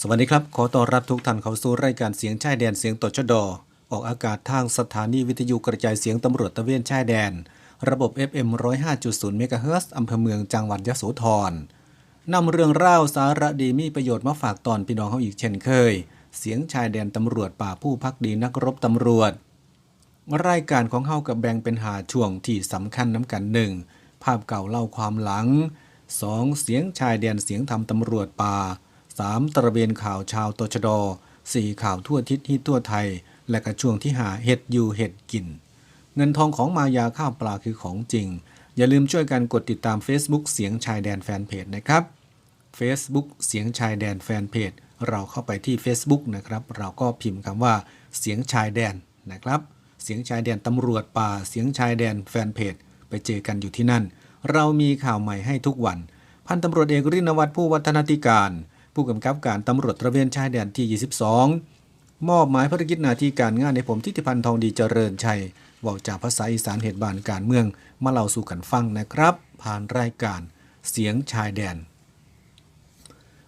สวัสดีครับ ขอต้อนรับทุกท่านเข้าสู่รายการเสียงชายแดนเสียงตชดอออกอากาศทางสถานีวิทยุกระจายเสียงตำรวจตะเวนชายแดน ระบบ FM 105.0เมกะเฮิรตซ์อำเภอเมืองจังหวัดยะโสธรนำเรื่องเล่าวสาระดีมีประโยชน์มาฝากตอนพี่น้องเขาอีกเช่นเคย เสียงชายแดนตำรวจป่าผู้พักดีนักรบตำรวจ รายการของเฮากับแบ่งเป็นหาช่วงที่สำคัญน้ำกันหนึ่งภาพเก่าเล่าความหลัง 2. เสียงชายแดนเสียงธรรมตำรวจป่า 3. ตระเวนข่าวชาวตชด 4. ข่าวทั่วทิศที่ทั่วไทย และก็ช่วงที่หาเห็ดอยู่เห็ดกิน เงินทองของมายาข้าวปลาคือของจริง อย่าลืมช่วยกันกดติดตาม Facebook เสียงชายแดนแฟนเพจนะครับ Facebook เสียงชายแดนแฟนเพจเราเข้าไปที่ Facebook นะครับ เราก็พิมพ์คำว่าเสียงชายแดนนะครับ เสียงชายแดนตำรวจป่า เสียงชายแดนแฟนเพจไปเจอกันอยู่ที่นั่น เรามีข่าวใหม่ให้ทุกวัน พันตำรวจเอกรินวัฒน์ผู้วัฒนธิการ ผู้กำกับการตำรวจตระเวนชายแดนที่ 22 มอบหมายภารกิจหน้าที่การงานในผมทิติพันธ์ทองดีเจริญชัยบอกจากภาษาอีสานเหตุบานการเมือง มาเล่าสู่กันฟังนะครับ ผ่านรายการเสียงชายแดน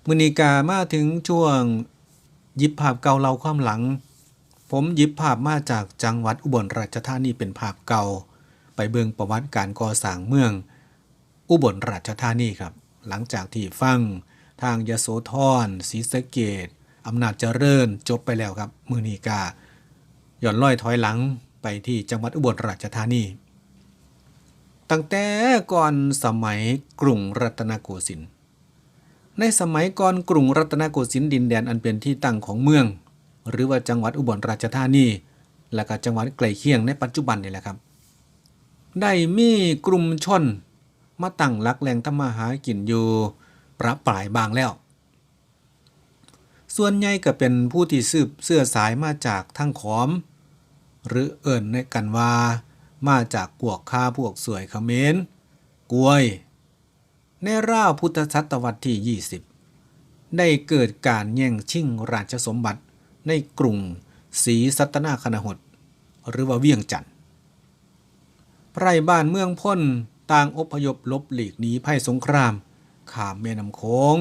มือนีกามาถึงช่วงยิบภาพเก่าเล่าความหลัง ผมยิบภาพมาจากจังหวัดอุบลราชธานีเป็นภาพเก่า ไปเบิงประวัติการก่อสร้างเมือง อุบลราชธานีครับ หลังจากที่ฟัง ทางยโสธรศรีสะเกดอำนาจเจริญจบไปแล้วครับ มือนีกาหย่อนลอยถอยหลังไปที่จังหวัดอุบลราชธานี ตั้งแต่ก่อนสมัยกรุงรัตนโกสินทร์ในสมัยก่อนกรุงรัตนโกสินทร์ดินแดนอันเป็นที่ตั้งของเมือง หรือว่าจังหวัดอุบลราชธานี และก็จังหวัดใกลเคียงในปัจจุบันนี่แหละครับ ได้มีกลุ่มชนมาตั้งหลักแหล่งทำมาหากินอยู่ ประปรายบางแล้ว ส่วนใหญ่ก็เป็นผู้ที่สืบเสื้อสายมาจากทางขอม หรือเอิ่นในกันว่ามาจากกวกข้าพวกสวยเขมรกวย ในราวพุทธศตวรรษที่ 20 ได้เกิดการแย่งชิงราชสมบัติในกรุงศรีสัตนาคณหดหรือว่าเวียงจันทน์ไพร่บ้านเมืองพ้นต่างอพยพลบหลีกหนีภัยสงคราม ข้ามแม่น้ำโขง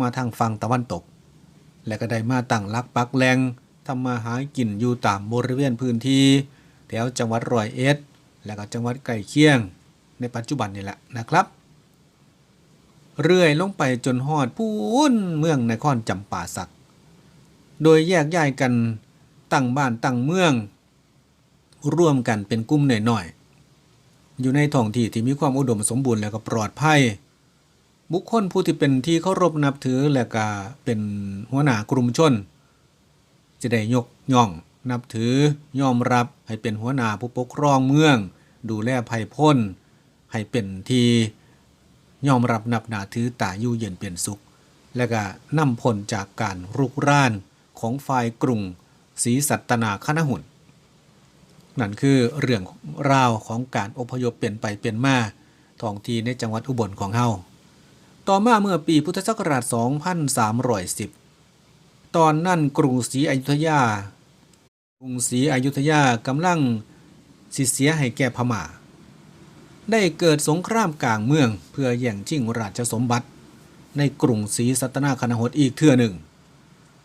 มาทางฝั่งตะวันตก และก็ได้มาตั้งลักปักแหลงทำมาหากินอยู่ตามบริเวณพื้นที่แถวจังหวัดร้อยเอ็ด และก็จังหวัดใกล้เคียง ในปัจจุบันนี่แหละนะครับ เรื่อยลงไปจนฮอดพูนเมืองนครจำปาสัก โดยแยกย้ายกันตั้งบ้านตั้งเมือง ร่วมกันเป็นกลุ่มหน่อยๆ อยู่ในท้องที่ที่มีความอุดมสมบูรณ์และก็ปลอดภัย บุคคลผู้ที่เป็นที่เคารพนับถือและก็เป็นหัวหน้ากลุ่มชน จะได้ยกย่องนับถือยอมรับให้เป็นหัวหน้าผู้ปกครองเมือง ดูแลภัยพ้น ให้เป็นที่ยอมรับนับหนาถือตาอยู่เย็นเป็นสุข และก็นำผลจากการรุกรานของฝ่ายกรุงศรีสัตนาคณหุนนั่นคือเรื่องราวของการอพยพเปลี่ยนไปเปลี่ยนมาท้องที่ในจังหวัดอุบลของเฮา ต่อมาเมื่อปีพุทธศักราช 2310 ตอนนั้นกรุงศรีอยุธยา กรุงศรีอยุธยากำลังสิเสียให้แก่พม่า ได้เกิดสงครามกลางเมืองเพื่อแย่งชิงราชสมบัติ ในกรุงศรีสัตนาคณหดอีกเทื่อหนึ่ง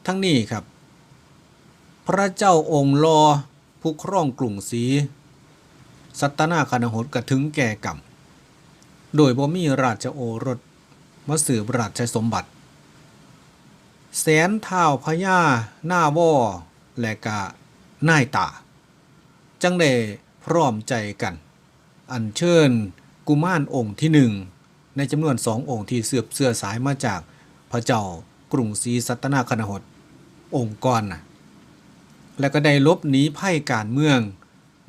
ทั้งนี้ครับ พระเจ้าองค์ลอผู้ครองกรุงศรีสัตนาคณหดกระถึงแก่กรรม โดยบ่มีราชโอรส มาสืบราชสมบัติ แสนเท้าพญาหน้าวอและกะน่ายตา จังได้พร้อมใจกัน อัญเชิญกุมารองค์ที่หนึ่ง ในจำนวนสององค์ที่เสือบเสื้อสายมาจากพระเจ้ากรุงศรีสัตนาคณหดองค์กรนะและก็ได้ลบหนีไพ่การเมือง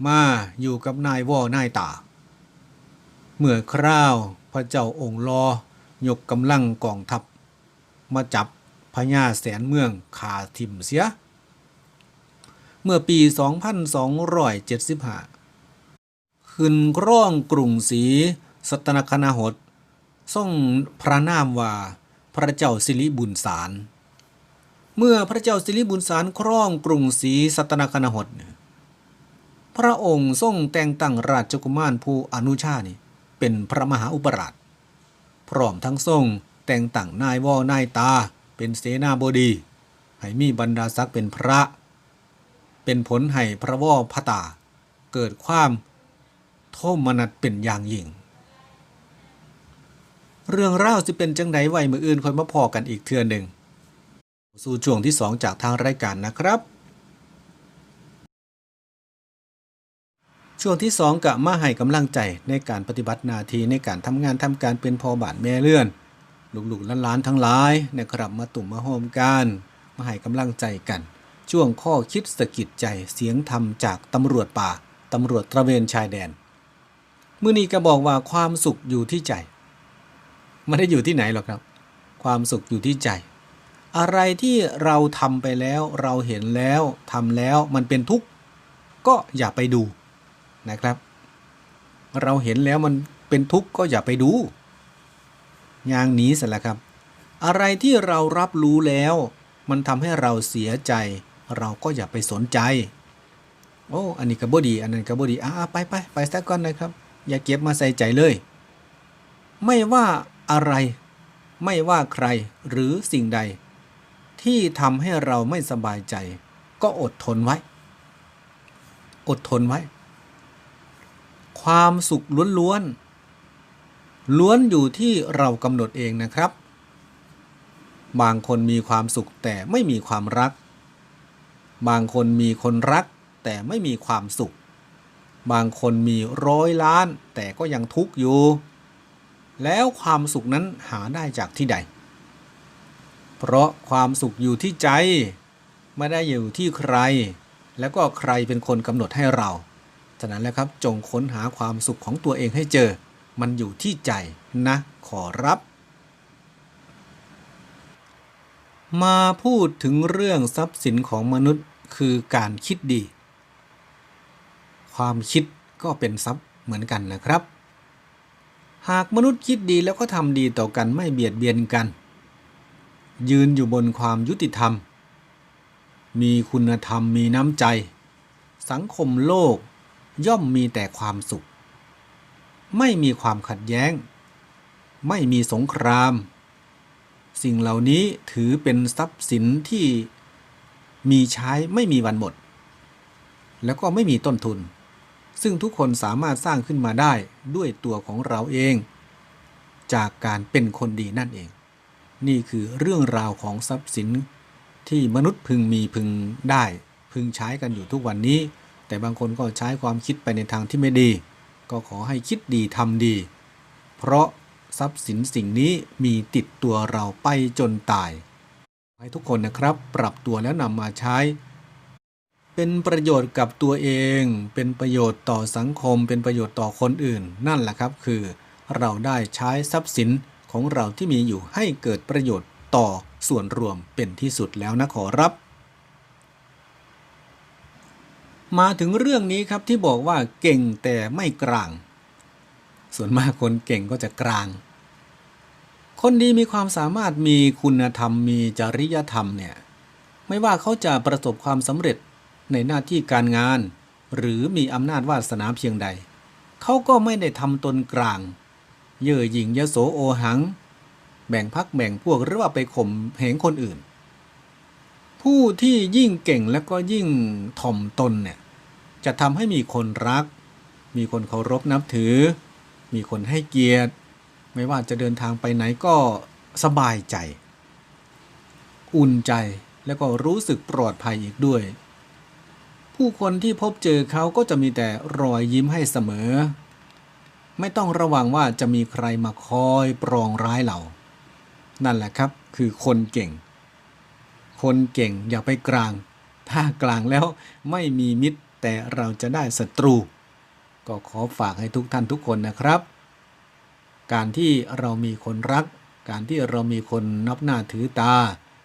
มาอยู่กับนายว่อนายตา เมื่อคราวพระเจ้าองค์รอ ยกกำลังกองทัพ มาจับพญาแสนเมืองขาทิมเสีย เมื่อปี 2275 ขึ้นคร่องกรุงศรีสัตนคณหดทรงพระนามว่าพระเจ้าสิริบุญสาร เมื่อพระเจ้าสิริบุญสารครองกรุงศรีสัตนคณหดพระองค์ทรงแต่งตั้งราชกุมารผู้อนุชานี่เป็นพระมหาอุปราช พร้อมทั้งทรง แต่งตั้งนายวอนายตา เป็นเสนาบดี ให้มีบรรดาศักดิ์เป็นพระ เป็นผลให้พระวอพระตา เกิดความโทมนัสเป็นอย่างยิ่ง เรื่องเล่าวสิเป็นจังไดไวมืออื่นคอยมาพอกันอีกเทื่อหนึ่ง สู่ช่วงที่2จากทางรายการนะครับ ช่วงที่ 2กะมาให้กำลังใจในการปฏิบัติหน้าที่ในการทำงานทำการเป็นพอบาทแม่เลื่อนลูกๆล้านๆทั้งหลายนะครับมาตุ่มมาโฮมกันมาให้กำลังใจกัน ช่วงข้อคิดสะกิดใจเสียงธรรมจากตำรวจป่าตำรวจตระเวนชายแดนมื่อนี้ก็บอกว่าความสุขอยู่ที่ใจไม่ได้อยู่ที่ไหนหรอกครับ ความสุขอยู่ที่ใจ อะไรที่เราทำไปแล้วเราเห็นแล้วทำแล้วมันเป็นทุกข์ก็อย่าไปดู นะครับ เราเห็นแล้วมันเป็นทุกข์ก็อย่าไปดู อย่างนี้เสร็จแล้วครับ อะไรที่เรารับรู้แล้ว มันทำให้เราเสียใจ เราก็อย่าไปสนใจ โอ้ อันนี้ก็บ่ดี อันนั้นก็บ่ดีอ่าไปไปไปซะก่อนนะครับ อย่าเก็บมาใส่ใจเลย ไม่ว่าอะไร ไม่ว่าใครหรือสิ่งใด ที่ทำให้เราไม่สบายใจ ก็อดทนไว้ อดทนไว้ ความสุขล้วนๆ ล้วนอยู่ที่เรากำหนดเองนะครับ บางคนมีความสุขแต่ไม่มีความรัก บางคนมีคนรักแต่ไม่มีความสุข บางคนมีร้อยล้านแต่ก็ยังทุกข์อยู่ แล้วความสุขนั้นหาได้จากที่ใด เพราะความสุขอยู่ที่ใจ ไม่ได้อยู่ที่ใคร แล้วก็ใครเป็นคนกำหนดให้เรา ฉะนั้นแล้วครับจงค้นหาความสุขของตัวเองให้เจอ มันอยู่ที่ใจนะขอรับ มาพูดถึงเรื่องทรัพย์สินของมนุษย์คือการคิดดี ความคิดก็เป็นทรัพย์เหมือนกันนะครับ หากมนุษย์คิดดีแล้วก็ทำดีต่อกันไม่เบียดเบียนกัน ยืนอยู่บนความยุติธรรม มีคุณธรรมมีน้ำใจ สังคมโลก ย่อมมีแต่ความสุข ไม่มีความขัดแย้ง ไม่มีสงคราม สิ่งเหล่านี้ถือเป็นทรัพย์สินที่มีใช้ไม่มีวันหมด แล้วก็ไม่มีต้นทุน ซึ่งทุกคนสามารถสร้างขึ้นมาได้ด้วยตัวของเราเอง จากการเป็นคนดีนั่นเอง นี่คือเรื่องราวของทรัพย์สินที่มนุษย์พึงมีพึงได้ พึงใช้กันอยู่ทุกวันนี้ แต่บางคนก็ใช้ความคิดไปในทางที่ไม่ดี ก็ขอให้คิดดีทำดี เพราะทรัพย์สินสิ่งนี้มีติดตัวเราไปจนตาย ให้ทุกคนนะครับปรับตัวแล้วนำมาใช้ เป็นประโยชน์กับตัวเอง เป็นประโยชน์ต่อสังคม เป็นประโยชน์ต่อคนอื่น นั่นแหละครับคือ เราได้ใช้ทรัพย์สินของเราที่มีอยู่ให้เกิดประโยชน์ต่อส่วนรวมเป็นที่สุดแล้วนะขอรับ มาถึงเรื่องนี้ครับที่บอกว่าเก่งแต่ไม่กลาง ส่วนมากคนเก่งก็จะกลาง คนดีมีความสามารถมีคุณธรรมมีจริยธรรมเนี่ยไม่ว่าเขาจะประสบความสำเร็จในหน้าที่การงาน หรือมีอำนาจวาสนาเพียงใด เขาก็ไม่ได้ทำตนกลาง เย่อหยิ่งยโสโอหัง แบ่งพักแบ่งพวกหรือว่าไปข่มเหงคนอื่น ผู้ที่ยิ่งเก่งและก็ยิ่งถ่อมตนเนี่ย จะทำให้มีคนรัก มีคนเคารพนับถือ มีคนให้เกียรติ ไม่ว่าจะเดินทางไปไหนก็สบายใจ อุ่นใจแล้วก็รู้สึกปลอดภัยอีกด้วย ผู้คนที่พบเจอเขาก็จะมีแต่รอยยิ้มให้เสมอ ไม่ต้องระวังว่าจะมีใครมาคอยปรองร้ายเรา นั่นแหละครับคือคนเก่ง คนเก่งอย่าไปกลาง ถ้ากลางแล้วไม่มีมิตร แต่เราจะได้ศัตรู ก็ขอฝากให้ทุกท่านทุกคนนะครับ การที่เรามีคนรัก การที่เรามีคนนับหน้าถือตา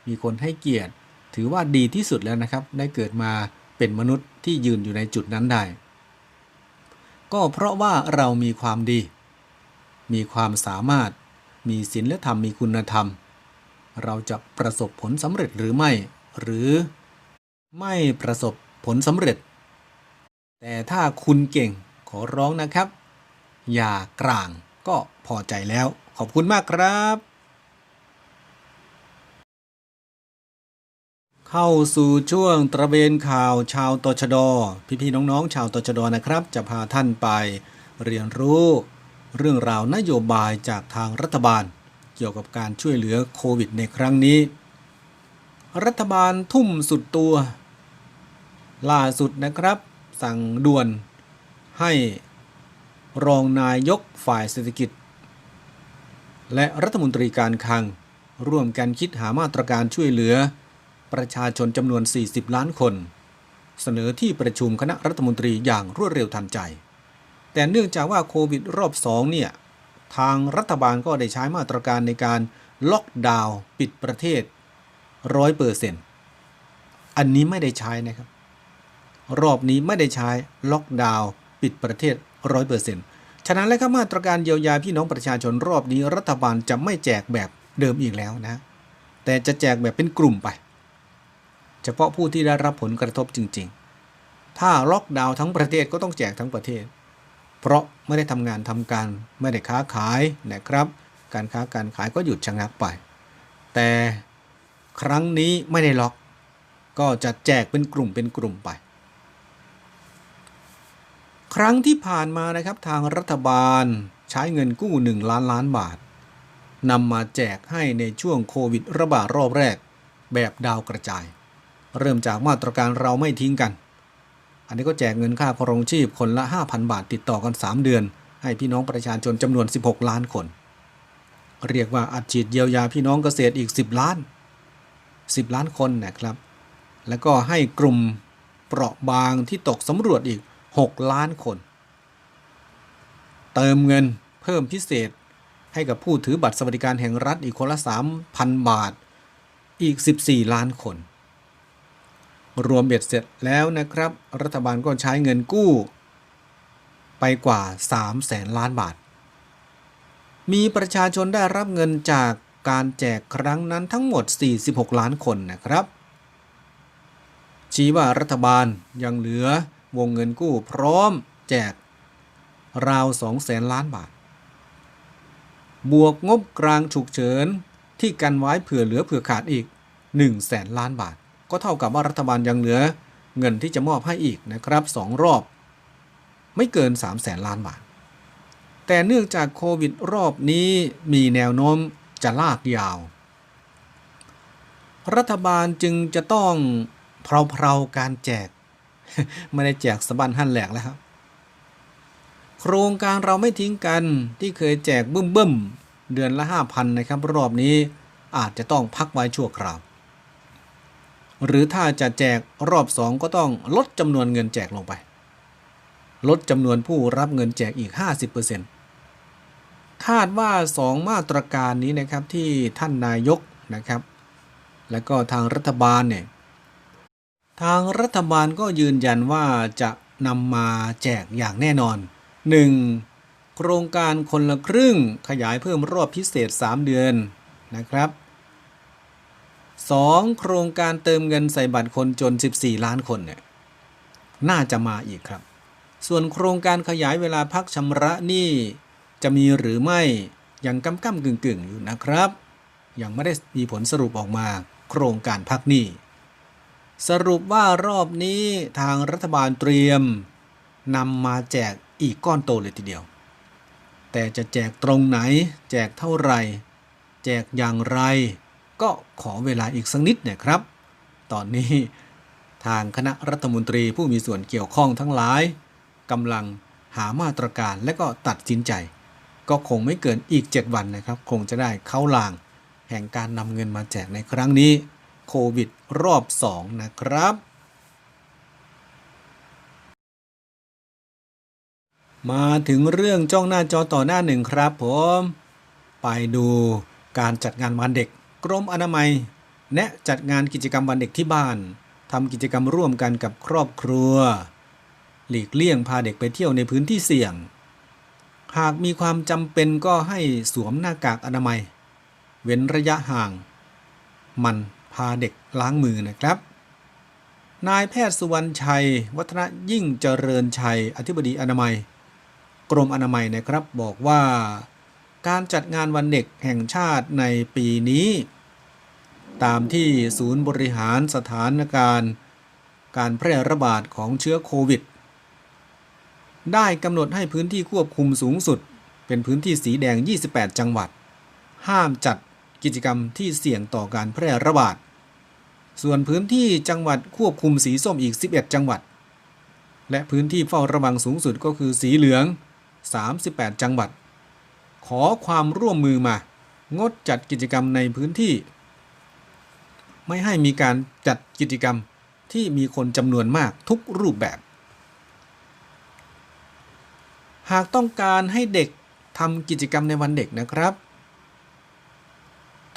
มีคนให้เกียรติ ถือว่าดีที่สุดแล้วนะครับ ได้เกิดมาเป็นมนุษย์ที่ยืนอยู่ในจุดนั้นได้ ก็เพราะว่าเรามีความดี มีความสามารถ มีศีลธรรมมีคุณธรรม เราจะประสบผลสำเร็จหรือไม่ หรือไม่ประสบผลสำเร็จ แต่ถ้าคุณเก่งขอร้องนะครับ อย่ากลางก็พอใจแล้ว ขอบคุณมากครับ เข้าสู่ช่วงตระเวนข่าวชาวตชด พี่ๆน้องๆ ชาวตชดนะครับ จะพาท่านไปเรียนรู้เรื่องราวนโยบายจากทางรัฐบาล เกี่ยวกับการช่วยเหลือโควิดในครั้งนี้ รัฐบาลทุ่มสุดตัว ล่าสุดนะครับ สั่งด่วน ให้รองนายกฝ่ายเศรษฐกิจ และรัฐมนตรีการคลัง ร่วมกันคิดหามาตรการช่วยเหลือ ประชาชนจำนวน 40 ล้านคน เสนอที่ประชุมคณะรัฐมนตรีอย่างรวดเร็วทันใจ แต่เนื่องจากว่าโควิดรอบ2เนี่ยทางรัฐบาลก็ได้ใช้มาตรการในการล็อกดาวน์ปิดประเทศ100%อันนี้ไม่ได้ใช้นะครับ รอบนี้ไม่ได้ใช้ล็อกดาวน์ปิดประเทศ100%ฉะนั้นแล้วครับมาตรการเยียวยาพี่น้องประชาชนรอบนี้รัฐบาลจะไม่แจกแบบเดิมอีกแล้วนะ แต่จะแจกแบบเป็นกลุ่มไป เฉพาะผู้ที่ได้รับผลกระทบจริง ๆ ถ้าล็อกดาวน์ทั้งประเทศก็ต้องแจกทั้งประเทศ เพราะไม่ได้ทำงานทำการไม่ได้ค้าขายนะครับ การค้าการขายก็หยุดชะงักไป แต่ครั้งนี้ไม่ได้ล็อก ก็จะแจกเป็นกลุ่มเป็นกลุ่มไป ครั้งที่ผ่านมานะครับทางรัฐบาลใช้เงินกู้ 1 ล้านล้านบาทนำมาแจกให้ในช่วงโควิดระบาดรอบแรก แบบดาวกระจาย เริ่มจากมาตรการเราไม่ทิ้งกัน อันนี้ก็แจกเงินค่าครองชีพคนละ 5,000 บาทติดต่อกัน 3 เดือน ให้พี่น้องประชาชนจำนวน 16 ล้านคน เรียกว่าอัดฉีดเยียวยาพี่น้องเกษตรอีก 10 ล้าน 10 ล้านคนนะครับ แล้วก็ให้กลุ่มเปราะบางที่ตกสำรวจอีก 6 ล้านคน เติมเงินเพิ่มพิเศษให้กับผู้ถือบัตรสวัสดิการแห่งรัฐอีกคนละ 3,000 บาทอีก 14 ล้านคน รวมเบ็ดเสร็จแล้วนะครับ รัฐบาลก็ใช้เงินกู้ ไปกว่า 3 แสนล้านบาท มีประชาชนได้รับเงินจากการแจกครั้งนั้นทั้งหมด 46 ล้านคนนะครับ ชี้ว่ารัฐบาลยังเหลือ วงเงินกู้พร้อมแจก ราว2แสนล้านบาท บวกงบกลางฉุกเฉินที่กันไว้เผื่อเหลือเผื่อขาดอีก1แสนล้านบาท ก็เท่ากับว่ารัฐบาลยังเหลือ เงินที่จะมอบให้อีกนะครับ2รอบ ไม่เกิน3แสนล้านบาท แต่เนื่องจากโควิดรอบนี้มีแนวโน้มจะลากยาว รัฐบาลจึงจะต้องเพลาๆการแจก ไม่ได้แจกสะบันหั่นแหลกแล้วครับ โครงการเราไม่ทิ้งกันที่เคยแจกบึ้มบึ้มเดือนละ5,000นะครับ รอบนี้อาจจะต้องพักไว้ชั่วคราว หรือถ้าจะแจกรอบ2ก็ต้องลดจำนวนเงินแจกลงไป ลดจำนวนผู้รับเงินแจกอีก 50%คาดว่า 2 มาตรการนี้นะครับที่ท่านนายกนะครับ และก็ทางรัฐบาลเนี่ย ทางรัฐบาลก็ยืนยันว่าจะนำมาแจกอย่างแน่นอน 1. โครงการคนละครึ่งขยายเพิ่มรอบพิเศษ 3 เดือนนะครับ 2. โครงการเติมเงินใส่บัตรคนจน 14 ล้านคนเนี่ยน่าจะมาอีกครับ ส่วนโครงการขยายเวลาพักชำระหนี้จะมีหรือไม่ยังกำกำกึ่งกึ่งๆอยู่นะครับ ยังไม่ได้มีผลสรุปออกมา โครงการพักหนี้ สรุปว่ารอบนี้ทางรัฐบาลเตรียมนำมาแจกอีกก้อนโตเลยทีเดียว แต่จะแจกตรงไหน แจกเท่าไหร่ แจกอย่างไร ก็ขอเวลาอีกสักนิดเนี่ยครับ ตอนนี้ทางคณะรัฐมนตรีผู้มีส่วนเกี่ยวข้องทั้งหลายกำลังหามาตรการและก็ตัดสินใจ ก็คงไม่เกินอีก 7 วันนะครับ คงจะได้เข้าลาง แห่งการนำเงินมาแจกในครั้งนี้ โควิดรอบ 2 นะครับ มาถึงเรื่องจ้องหน้าจอต่อหน้าหนึ่งครับผม ไปดูการจัดงานวันเด็ก กรมอนามัย แนะจัดงานกิจกรรมวันเด็กที่บ้านทำกิจกรรมร่วมกันกับครอบครัว หลีกเลี่ยงพาเด็กไปเที่ยวในพื้นที่เสี่ยง หากมีความจำเป็นก็ให้สวมหน้ากากอนามัย เว้นระยะห่าง มันาเด็กล้างมือนะครับ นายแพทย์สุวรรณชัย วัฒนยิ่งเจริญชัย อธิบดีอนามัย กรมอนามัยนะครับบอกว่า การจัดงานวันเด็กแห่งชาติในปีนี้ ตามที่ศูนย์บริหารสถานการณ์ การแพร่ระบาดของเชื้อโควิด ได้กำหนดให้พื้นที่ควบคุมสูงสุด เป็นพื้นที่สีแดง 28 จังหวัด ห้ามจัดกิจกรรมที่เสี่ยงต่อการแพร่ระบาด ส่วนพื้นที่จังหวัดควบคุมสีส้มอีก 11 จังหวัด และพื้นที่เฝ้าระวังสูงสุดก็คือสีเหลือง 38 จังหวัด ขอความร่วมมือมา งดจัดกิจกรรมในพื้นที่ ไม่ให้มีการจัดกิจกรรมที่มีคนจำนวนมากทุกรูปแบบ หากต้องการให้เด็กทำกิจกรรมในวันเด็กนะครับ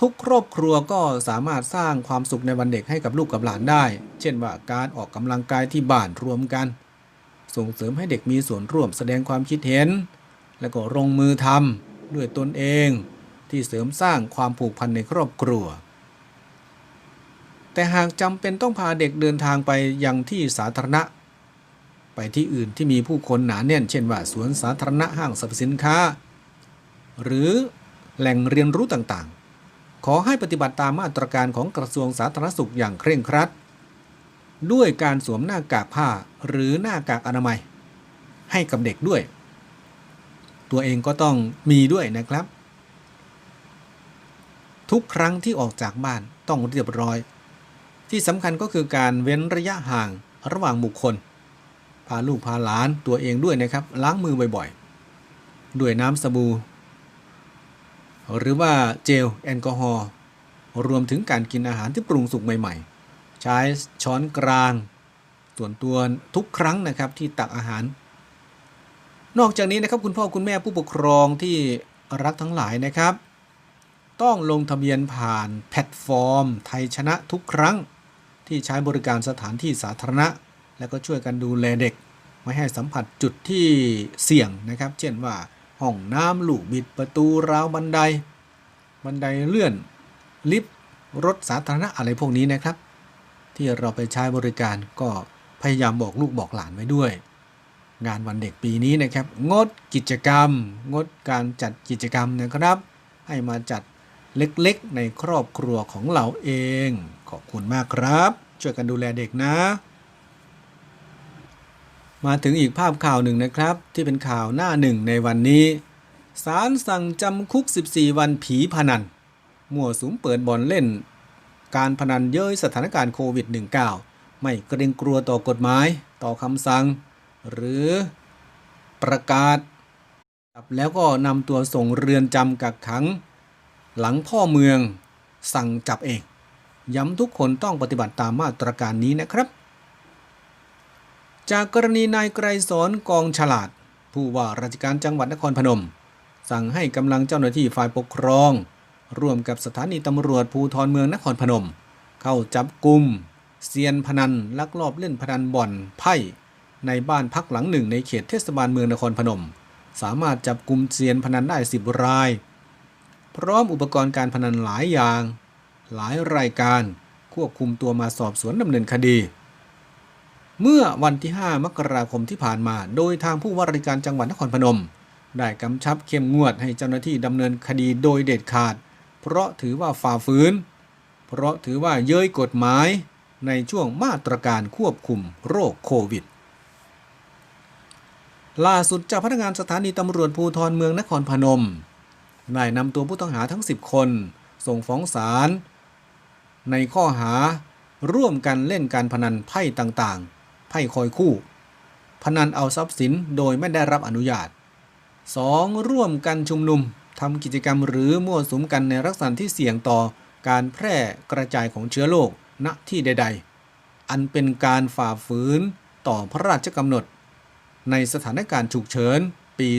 ทุกครอบครัวก็สามารถสร้างความสุขในวันเด็กให้กับลูกกับหลานได้ เช่นว่าการออกกำลังกายที่บ้านรวมกัน ส่งเสริมให้เด็กมีส่วนร่วมแสดงความคิดเห็น และก็ลงมือทำด้วยตนเองที่เสริมสร้างความผูกพันในครอบครัว แต่หากจำเป็นต้องพาเด็กเดินทางไปยังที่สาธารณะ ไปที่อื่นที่มีผู้คนหนาแน่น เช่นว่าสวนสาธารณะห้างสรรพสินค้า หรือแหล่งเรียนรู้ต่างๆ ขอให้ปฏิบัติตามมาตรการของกระทรวงสาธารณสุขอย่างเคร่งครัด ด้วยการสวมหน้ากากผ้าหรือหน้ากากอนามัย ให้กับเด็กด้วย ตัวเองก็ต้องมีด้วยนะครับ ทุกครั้งที่ออกจากบ้านต้องเรียบร้อย ที่สำคัญก็คือการเว้นระยะห่างระหว่างบุคคล พาลูกพาหลานตัวเองด้วยนะครับ ล้างมือบ่อยๆ ด้วยน้ำสบู่ หรือว่าเจลแอลกอฮอล์รวมถึงการกินอาหารที่ปรุงสุกใหม่ๆ ใช้ช้อนกลาง ส่วนตัวทุกครั้งนะครับที่ตักอาหาร นอกจากนี้นะครับคุณพ่อคุณแม่ผู้ปกครองที่รักทั้งหลายนะครับ ต้องลงทะเบียนผ่านแพลตฟอร์ม ไทยชนะทุกครั้ง ที่ใช้บริการสถานที่สาธารณะ และก็ช่วยกันดูแลเด็ก ไม่ให้สัมผัสจุดที่เสี่ยงนะครับ เช่นว่า ห้องน้ำลูกบิดประตูราวบันได บันไดเลื่อน ลิฟต์รถสาธารณะอะไรพวกนี้นะครับ ที่เราไปใช้บริการก็พยายามบอกลูกบอกหลานไว้ด้วย งานวันเด็กปีนี้นะครับ งดกิจกรรม งดการจัดกิจกรรมนะครับ ให้มาจัดเล็กๆ ในครอบครัวของเราเอง ขอบคุณมากครับ ช่วยกันดูแลเด็กนะ มาถึงอีกภาพข่าวหนึ่งนะครับ ที่เป็นข่าวหน้าหนึ่งในวันนี้ศาลสั่งจำคุก 14 วันผีพนัน มั่วสุมเปิดบ่อนเล่น การพนันเย้ยสถานการณ์โควิด -19 ไม่เกรงกลัวต่อกฎหมาย ต่อคำสั่ง หรือประกาศ แล้วก็นำตัวส่งเรือนจำกักขัง หลังพ่อเมืองสั่งจับเอง ย้ำทุกคนต้องปฏิบัติตามมาตรการนี้นะครับ จากกรณีนายไกรสอนกองฉลาด ผู้ว่าราชการจังหวัดนครพนม สั่งให้กำลังเจ้าหน้าที่ฝ่ายปกครอง ร่วมกับสถานีตำรวจภูธรเมืองนครพนม เข้าจับกลุ่มเซียนพนันลักลอบเล่นพนันบ่อนไพ่ ในบ้านพักหลังหนึ่งในเขตเทศบาลเมืองนครพนม สามารถจับกลุ่มเซียนพนันได้10ราย พร้อมอุปกรณ์การพนันหลายอย่าง หลายรายการควบคุมตัวมาสอบสวนดำเนินคดี เมื่อวันที่ 5 มกราคมที่ผ่านมา โดยทางผู้ว่าราชการจังหวัดนครพนม ได้กำชับเข้มงวดให้เจ้าหน้าที่ดำเนินคดีโดยเด็ดขาด เพราะถือว่าฝ่าฝืน เพราะถือว่าเย้ยกฎหมายในช่วงมาตรการควบคุมโรคโควิด ล่าสุดเจ้าพนักงานสถานีตำรวจภูธรเมืองนครพนม ได้นำตัวผู้ต้องหาทั้ง 10 คน ส่งฟ้องศาลในข้อหาร่วมกันเล่นการพนันไพ่ต่างๆ ไพ่คอยคู่ พนันเอาทรัพย์สินโดยไม่ได้รับอนุญาต 2. ร่วมกันชุมนุมทำกิจกรรมหรือมั่วสุมกันในลักษณะที่เสี่ยงต่อการแพร่กระจายของเชื้อโรคณที่ใด ๆ อันเป็นการฝ่าฝืนต่อพระราชกำหนด ในสถานการณ์ฉุกเฉินปี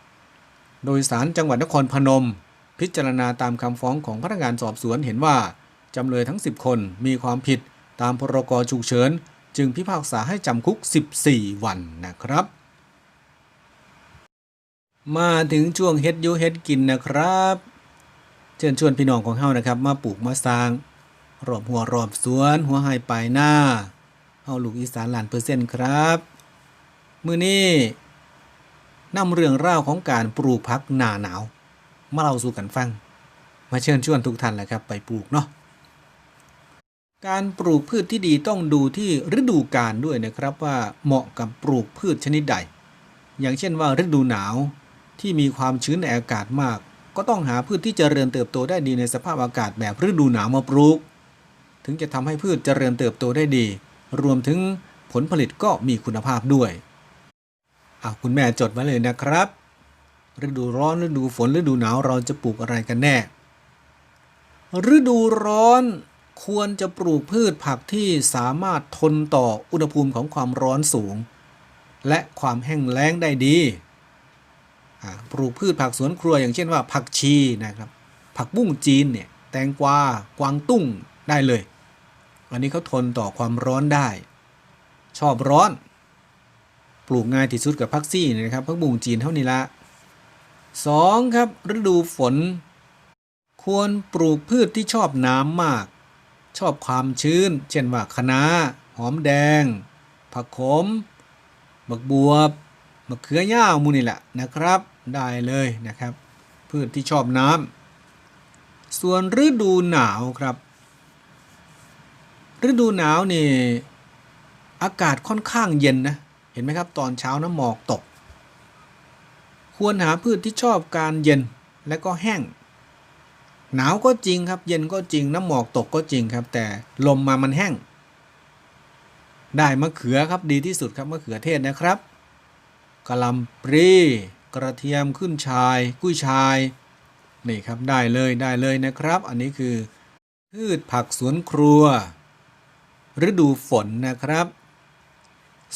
2548 โดยสารจังหวัดนครพนม พิจารณาตามคำฟ้องของพนักงานสอบสวนเห็นว่า จำเลยทั้ง 10 คนมีความผิด ตามพรกฉุกเฉิน จึงพิพากษาให้จำคุก 14 วันนะครับ มาถึงช่วงเฮ็ดยูเฮ็ดกินนะครับ เชิญชวนพี่น้องของเฮานะครับ มาปลูกมาสร้างรอบหัวรอบสวน หัวไห้ปลายหน้าเฮาลูกอีสานหลานเปอร์เซ็นต์ครับมื้อนี้นำเรื่องราวของการปลูกผักหน้าหนาว มาเล่าสู่กันฟัง มาเชิญชวนทุกท่านแหละครับไปปลูกเนาะ การปลูกพืชที่ดีต้องดูที่ฤดูกาลด้วยนะครับว่าเหมาะกับปลูกพืชชนิดใด อย่างเช่นว่าฤดูหนาวที่มีความชื้นในอากาศมาก ก็ต้องหาพืชที่จเจริญเติบโตได้ดีในสภาพอากาศแบบฤดูหนาวมาปลูก ถึงจะทำให้พืชเจริญเติบโตได้ดี รวมถึงผลผลิตก็มีคุณภาพด้วยอาคุณแม่จดไว้เลยนะครับ ฤดูร้อนฤดูฝนฤดูหนาวเราจะปลูกอะไรกันแน่ ฤดูร้อน ควรจะปลูกพืชผักที่สามารถทนต่ออุณหภูมิของความร้อนสูง และความแห้งแล้งได้ดีปลูกพืชผักสวนครัวอย่างเช่นว่า ผักชีนะครับ ผักบุ้งจีนเนี่ยแตงกวากวางตุ้งได้เลย อันนี้เขาทนต่อความร้อนได้ ชอบร้อน ปลูกง่ายที่สุดกับผักซี่นยนะครับผักบุ้งจีนเท่านี้ละสองครับฤดูฝน ควรปลูกพืชที่ชอบน้ำมาก ชอบความชื้น เช่นว่าคะน้าหอมแดง ผักขมบักบวบมะเขือย่าวมูนี่แหละนะครับได้เลยนะครับ พืชที่ชอบน้ำส่วนฤดูหนาวครับ ฤดูหนาวนี่อากาศค่อนข้างเย็นนะเห็นไหมครับ ตอนเช้าน้ำหมอกตก ควรหาพืชที่ชอบการเย็นและก็แห้ง หนาวก็จริงครับ เย็นก็จริงน้ำหมอกตกก็จริงครับ แต่ลมมามันแห้ง ได้มะเขือครับดีที่สุดครับมะเขือเทศนะครับกะหล่ำปลีกระเทียมขึ้นชาย กุ้ยชาย นี่ครับได้เลยได้เลยนะครับ อันนี้คือพืชผักสวนครัว ฤดูฝนนะครับ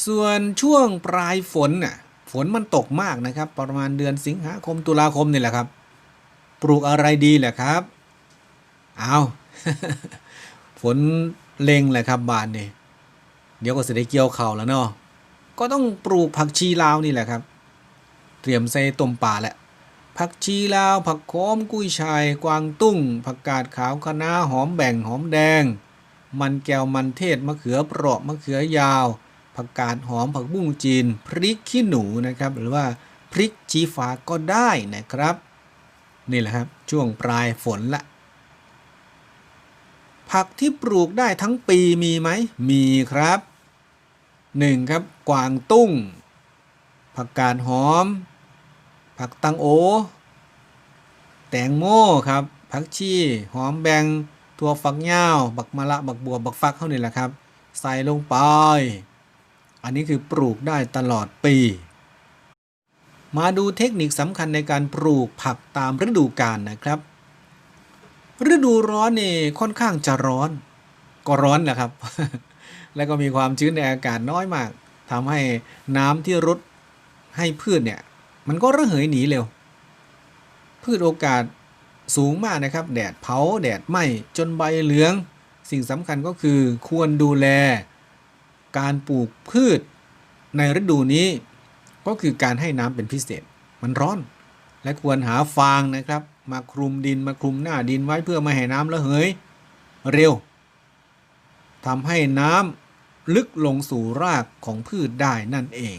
ส่วนช่วงปลายฝนน่ะฝนมันตกมากนะครับ ประมาณเดือนสิงหาคมตุลาคมนี่แหละครับ ปลูกอะไรดีแหละครับ เอาฝนเล็งแหละครับบานนี่เดี๋ยวก็จะได้เกี่ยวเข่าวแล้วเนาะก็ต้องปลูกผักชีลาวนี่แหละครับ เตรียมใส่ต้มป่าแหละผักชีลาว ผักโขมกุ้ยชาย กวางตุ้ง ผักกาดขาวคะน้าหอมแบ่งหอมแดง มันแก้วมันเทศมะเขือเปราะมะเขือยาว ผักกาดหอมผักบุ้งจีน พริกขี้หนูนะครับ หรือว่าพริกชี้ฟ้าก็ได้นะครับ นี่แหละครับ ช่วงปลายฝนละ ผักที่ปลูกได้ทั้งปีมีไหม มีครับ 1. ครับ กวางตุ้ง ผักกาดหอม ผักตังโอ แตงโมครับ ผักชีหอมแบงถั่วฝักยาวบักมะละบักบัวบักฟักเข้านี่แหละครับ ใส่ลงไป อันนี้คือปลูกได้ตลอดปี มาดูเทคนิคสำคัญในการปลูกผักตามฤดูกาลนะครับ ฤดูร้อนนี่ค่อนข้างจะร้อน ก็ร้อนแหละครับ แล้วก็มีความชื้นในอากาศน้อยมากทำให้น้ำที่รดให้พืชเนี่ย มันก็ระเหยหนีเร็ว พืชโอกาสสูงมากนะครับ แดดเผาแดดไหม้จนใบเหลือง สิ่งสำคัญก็คือควรดูแล การปลูกพืชในฤดูนี้ ก็คือการให้น้ำเป็นพิเศษ มันร้อน และควรหาฟางนะครับ มาคลุมดินมาคลุมหน้าดินไว้เพื่อไม่ให้น้ำระเหยเร็วทำให้น้ำลึกลงสู่รากของพืชได้นั่นเอง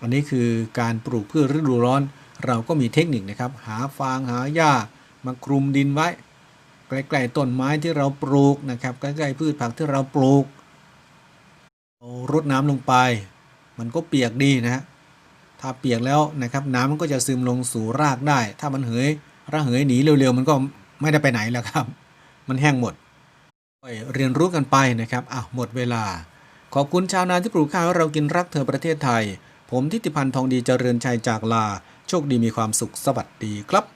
อันนี้คือการปลูกพืชฤดูร้อน เราก็มีเทคนิคนะครับ หาฟางหาหญ้ามาคลุมดินไว้ใกล้ๆต้นไม้ที่เราปลูกนะครับใกล้ๆพืชผักที่เราปลูกเอารดน้ำลงไป มันก็เปียกดีนะฮะ ถ้าเปียกแล้วนะครับน้ำมันก็จะซึมลงสู่รากได้ ถ้ามันเหยระเหยหนีเร็วๆ มันก็ไม่ได้ไปไหนแล้วครับ มันแห้งหมดเรียนรู้กันไปนะครับอะหมดเวลา ขอบคุณชาวนาที่ปลูกข้าวให้เรากินรักเธอประเทศไทย ผมทิติพันธ์ทองดีเจริญชัยจากลา โชคดีมีความสุขสวัสดีครับ